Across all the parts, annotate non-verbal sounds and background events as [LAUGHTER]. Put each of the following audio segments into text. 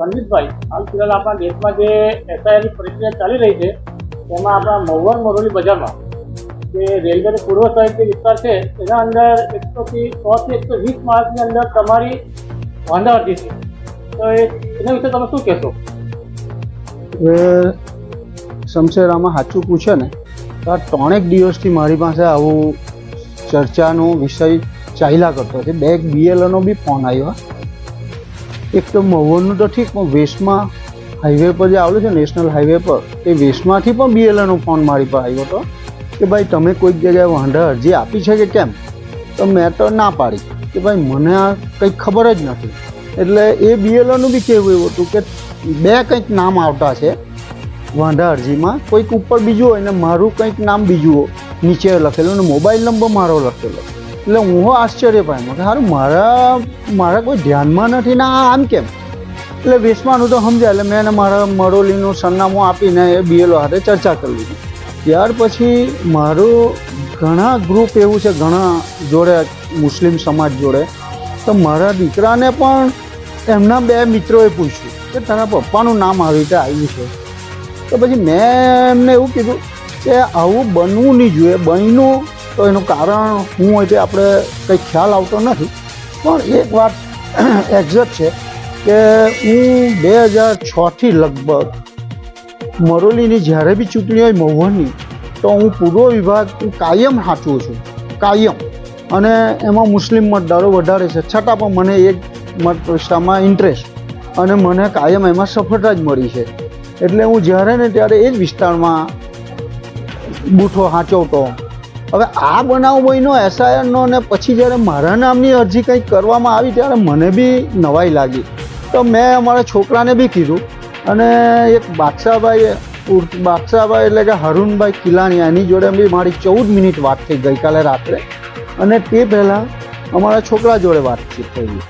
સંદીપભાઈ, હાલ ફિલહાલ આપણા દેશમાં જે એસઆઈઆરની પ્રક્રિયા ચાલી રહી છે, તેમાં આપણા મહુવર મોરોલી બજારમાં, જે રેલવેનો પૂર્વ સાહિત્ય વિસ્તાર છે, એના અંદર એકસોથી સોથી એકસો વીસ માર્કની અંદર તમારી વાંધા અરજી છે. તો એના વિશે તમે શું કહેશો? શમશેરામાં સાચું પૂછે ને, તો ત્રણેક દિવસથી મારી પાસે આવું ચર્ચાનો વિષય ચાલ્યા કરતો છે. બે બીએલનો બી ફોન આવ્યો. એક તો મહુવાનું તો ઠીક, પણ વેસ્ટમાં હાઈવે પર જે આવેલું છે નેશનલ હાઈવે પર, એ વેસ્ટમાંથી પણ બીએલનો ફોન મારી પર આવ્યો હતો કે ભાઈ તમે કોઈક જગ્યાએ વાંધા અરજી આપી છે કે કેમ? તો મેં તો ના પાડી કે ભાઈ મને આ કંઈક ખબર જ નથી. એટલે એ બીએલઓનું બી કહેવું એવું હતું કે બે કંઈક નામ આવતા છે વાંધા અરજીમાં, કોઈક ઉપર બીજું હોય ને મારું કંઈક નામ બીજું નીચે લખેલું અને મોબાઈલ નંબર મારો લખેલો. એટલે હું આશ્ચર્ય પામ્યો કે સારું મારા મારા કોઈ ધ્યાનમાં નથી. ને આ આમ કેમ? એટલે વેસમાનું તો સમજાય, એટલે મેં એને મારા મરોલીનું સરનામું આપીને એ બીએલઓ સાથે ચર્ચા કરી લીધી. ત્યાર પછી મારું ઘણા ગ્રુપ એવું છે, ઘણા જોડે મુસ્લિમ સમાજ જોડે, તો મારા દીકરાને પણ એમના બે મિત્રોએ પૂછ્યું કે, તારા પપ્પાનું નામ આવી રીતે આવ્યું છે? તો પછી મેં એમને એવું કીધું કે, આવું બનવું નહીં જોઈએ બન્યું તો એનું કારણ શું હોય તે આપણે કંઈ ખ્યાલ આવતો નથી. પણ એક વાત [CLEARS THROAT] એક્ઝેક્ટ છે કે હું બે હજાર છથી લગભગ મરોલીની જ્યારે બી ચૂંટણી હોય મહુવાની, તો હું પૂર્વ વિભાગ કાયમ સાચું છું. કાયમ. અને એમાં મુસ્લિમ મતદારો વધારે છે. છતાં પણ મને એક મત વિસ્તારમાં ઇન્ટરેસ્ટ અને મને કાયમ એમાં સફળતા જ મળી છે. એટલે હું જ્યારે ને ત્યારે એ જ વિસ્તારમાં બૂઠો સાચવતો હવે આ બનાવ બન્યો એસઆઈઆરનો ને પછી જ્યારે મારા નામની અરજી કંઈક કરવામાં આવી ત્યારે મને બી નવાઈ લાગી. તો મેં અમારા છોકરાને બી કીધું અને એક બાદશાહભાઈ બાદશાહભાઈ એટલે કે હરુણભાઈ કિલાણી, એની જોડે બી મારી ચૌદ મિનિટ વાત થઈ ગઈકાલે રાત્રે. અને તે પહેલાં અમારા છોકરા જોડે વાતચીત થઈ.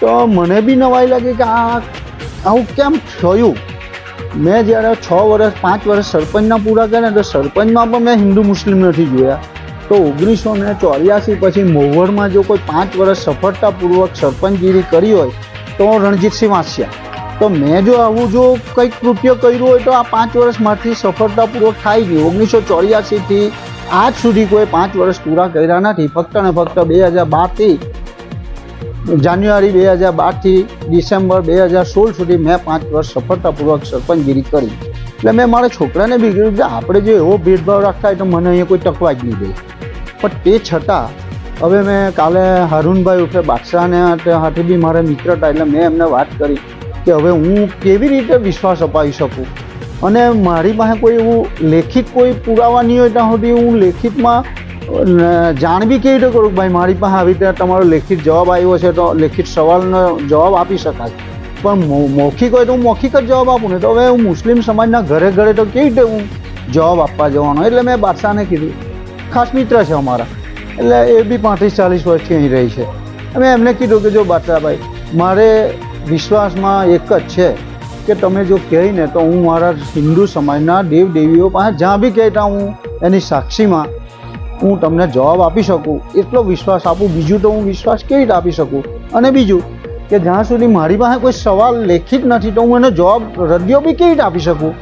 તો મને બી નવાઈ લાગી કે આ, આવું કેમ થયું? મેં જ્યારે છ વર્ષ પાંચ વર્ષ સરપંચના પૂરા કર્યા તો સરપંચમાં પણ મેં હિન્દુ મુસ્લિમ નથી જોયા. તો ઓગણીસો ને ચોર્યાસી પછી મોવડમાં જો કોઈ પાંચ વર્ષ સફળતાપૂર્વક સરપંચગીરી કરી હોય, તો રણજીતસિંહ વાંસિયા. તો મેં જો આવું જો કંઈક કૃત્ય કર્યું હોય, તો આ પાંચ વર્ષમાંથી સફળતાપૂર્વક થાય ગયું ઓગણીસો ચોર્યાસીથી આજ સુધી કોઈ પાંચ વર્ષ પૂરા કર્યા નથી. ફક્ત ને ફક્ત બે હજાર બારથી જાન્યુઆરી બે હજાર બારથી ડિસેમ્બર બે હજાર સોળ સુધી મેં પાંચ વર્ષ સફળતાપૂર્વક સરપંચગીરી કરી. એટલે મેં મારા છોકરાને બી કીધું કે આપણે જો એવો ભેદભાવ રાખતા હોય, તો મને અહીંયા કોઈ ટકવા જ નહીં દે. પણ તે છતાં, હવે મેં કાલે હરુણભાઈ ઉઠે બાદશાહને હાથે બી મારા મિત્ર હતા એટલે મેં એમને વાત કરી કે હવે હું કેવી રીતે વિશ્વાસ અપાવી શકું? અને મારી પાસે કોઈ એવું લેખિત કોઈ પુરાવા નહીં હોય ત્યાં સુધી હું લેખિતમાં જાણવી કેવી રીતે કરું ભાઈ મારી પાસે આવી રીતે તમારો લેખિત જવાબ આવ્યો છે તો લેખિત સવાલનો જવાબ આપી શકાય. પણ મૌખિક હોય તો હું મૌખિક જ જવાબ આપું ને તો હવે હું મુસ્લિમ સમાજના ઘરે ઘરે તો કેવી રીતે હું જવાબ આપવા જવાનો? એટલે મેં બાદશાહને કીધું ખાસ મિત્ર છે અમારા. એટલે એ બી પાંત્રીસ, ચાલીસ વર્ષથી અહીં રહી છે. અમે એમને કીધું કે જો બાદશાહભાઈ, મારે વિશ્વાસમાં એક જ છે કે તમે જો કહે ને તો હું મારા હિન્દુ સમાજના દેવ દેવીઓ પાસે જ્યાં બી કહેતા હું, એની સાક્ષીમાં હું તમને જવાબ આપી શકું. એટલો વિશ્વાસ આપું. બીજું તો હું વિશ્વાસ કેવી રીતે આપી શકું? અને બીજું કે જ્યાં સુધી મારી પાસે કોઈ સવાલ લેખિત નથી, તો હું એનો જવાબ રદિયો બી કેવી રીતે આપી શકું?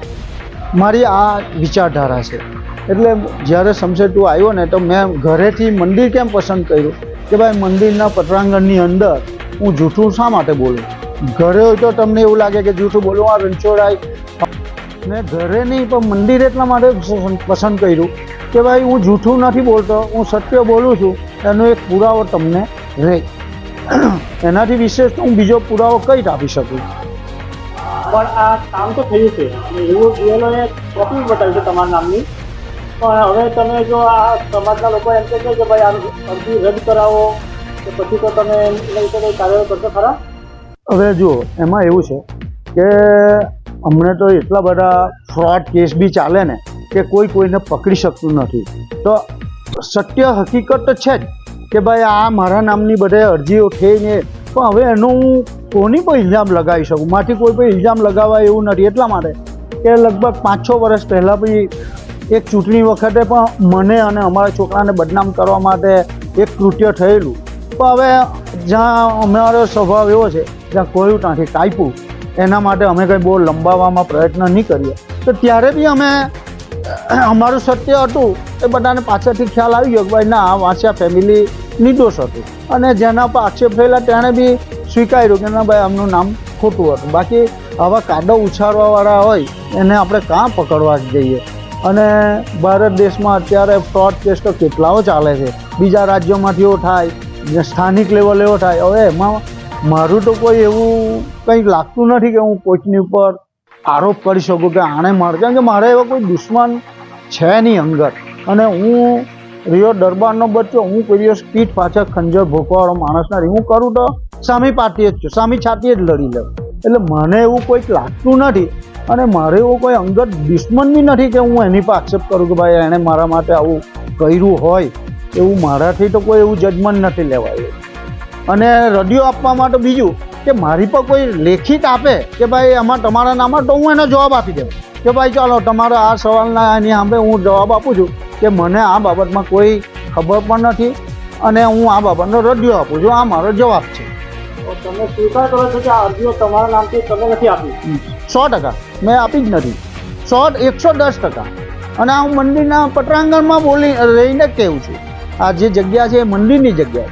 મારી આ વિચારધારા છે. એટલે જ્યારે શમશેર તું આવ્યો ને, તો મેં ઘરેથી મંદિર કેમ પસંદ કર્યું? કે ભાઈ મંદિરના પટરાંગણની અંદર હું જૂઠું શા માટે બોલું? ઘરે હોય તો તમને એવું લાગે કે જૂઠું બોલવું આ રણછોડાય મેં ઘરે નહીં, પણ મંદિર એટલા માટે પસંદ કર્યું કે ભાઈ હું જૂઠું નથી બોલતો, હું સત્ય બોલું છું, એનો એક પુરાવો તમને રહે. એનાથી વિશેષ હું બીજો પુરાવો કઈ આપી શકું. પણ આ કામ તો થયું છે. એવું બીએલઓએ કોપી છે તમારા નામની. પણ હવે તમે જો આ સમાજના લોકો એમ કહે છે કે ભાઈ આ અરજી રદ કરાવો કે પછી તો તમે એના વિશે કંઈ કાર્યવાહી કરશો ખરા? હવે જુઓ, એમાં એવું છે કે હમણાં તો એટલા બધા ફ્રોડ કેસ બી ચાલે ને કે કોઈ કોઈને પકડી શકતું નથી. તો સત્ય હકીકત તો છે જ કે ભાઈ આ મારા નામની બધે અરજીઓ થઈને પણ હવે એનો હું કોની પણ ઇલ્ઝામ લગાવી શકું? માથી કોઈ પણ ઇલ્ઝામ લગાવવા એવું નથી એટલા માટે કે લગભગ પાંચ છ વર્ષ પહેલાં બી એક ચૂંટણી વખતે પણ મને અને અમારા છોકરાને બદનામ કરવા માટે એક કૃત્ય થયેલું. પણ હવે જ્યાં અમારો સ્વભાવ એવો છે, જ્યાં કોયું ત્યાંથી કાપ્યું, એના માટે અમે કંઈ બહુ લંબાવવામાં પ્રયત્ન નહીં કરીએ. તો ત્યારે બી અમે, અમારું સત્ય હતું, એ બધાને પાછળથી ખ્યાલ આવી ગયો કે ભાઈ ના વાંચ્યા ફેમિલી નિર્દોષ હતું. અને જેના પર આક્ષેપ થયેલા તેણે બી સ્વીકાર્યું કે ના ભાઈ, આમનું નામ ખોટું હતું. બાકી આવા કાદવ ઉછાળવાવાળા હોય, એને આપણે કાં પકડવા જ જઈએ અને ભારત દેશમાં અત્યારે ફ્રોડ કેસ તો કેટલાઓ ચાલે છે. બીજા રાજ્યોમાંથી એવો થાય સ્થાનિક લેવલે એવો થાય. હવે એમાં મારું તો કોઈ એવું કંઈ લાગતું નથી કે હું કોઈકની ઉપર આરોપ કરી શકું કે આણે માર, કારણ કે મારે એવો કોઈ દુશ્મન છે નહીં અંગર અને હું રિયો દરબારનો બચ્ચો, હું કોઈ દિવસ પીઠ પાછળ ખંજર ભોકવાળો માણસ નથી. હું કરું તો સામી પાર્ટી જ છું, સામી છાતીએ જ લડી લઉં. એટલે મને એવું કોઈક લાગતું નથી. અને મારે એવો કોઈ અંગત દુશ્મન બી નથી કે હું એની પર આક્ષેપ કરું કે ભાઈ એણે મારા માટે આવું કર્યું હોય, એવું મારાથી તો કોઈ એવું જજમેન્ટ નથી લેવાયું. અને રડિયો આપવા માટે બીજું કે મારી પર કોઈ લેખિત આપે કે ભાઈ આમાં તમારા નામાં તો હું એને જવાબ આપી દઉં. કે ભાઈ ચાલો, તમારા આ સવાલના એની સામે હું જવાબ આપું છું કે મને આ બાબતમાં કોઈ ખબર પણ નથી અને હું આ બાબતનો રડિયો આપું છું, આ મારો જવાબ છે. તમે સ્વીકાર કરો છો કે આ અરજીઓ તમારા નામથી તમે નથી આપી સો ટકા મેં આપી જ નથી સો એકસો દસ ટકા અને હું મંદિરના પટરાંગણમાં બોલી રહીને કહેવું કહું છું આ જે જગ્યા છે એ મંદિરની જગ્યા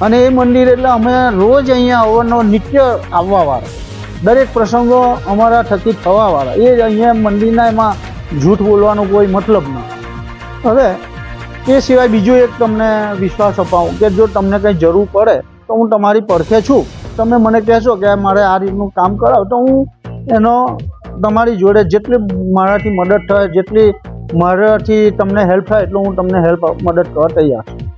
અને એ મંદિર એટલે અમે રોજ અહીંયા અવરનો નિત્ય આવવાવાળા। દરેક પ્રસંગો અમારા થકી થવાવાળા। એ જ અહીંયા મંદિરના એમાં જૂઠ બોલવાનો કોઈ મતલબ નથી હવે, એ સિવાય બીજું એક તમને વિશ્વાસ અપાવું કે જો તમને કંઈ જરૂર પડે તો હું તમારી પડખે છું. તમે મને કહેશો કે મારે આ રીતનું કામ કરાવો, તો હું એનો તમારી જોડે જેટલી મારાથી મદદ થાય, જેટલી મારાથી તમને હેલ્પ થાય, એટલું હું તમને હેલ્પ મદદ કરવા તૈયાર છું.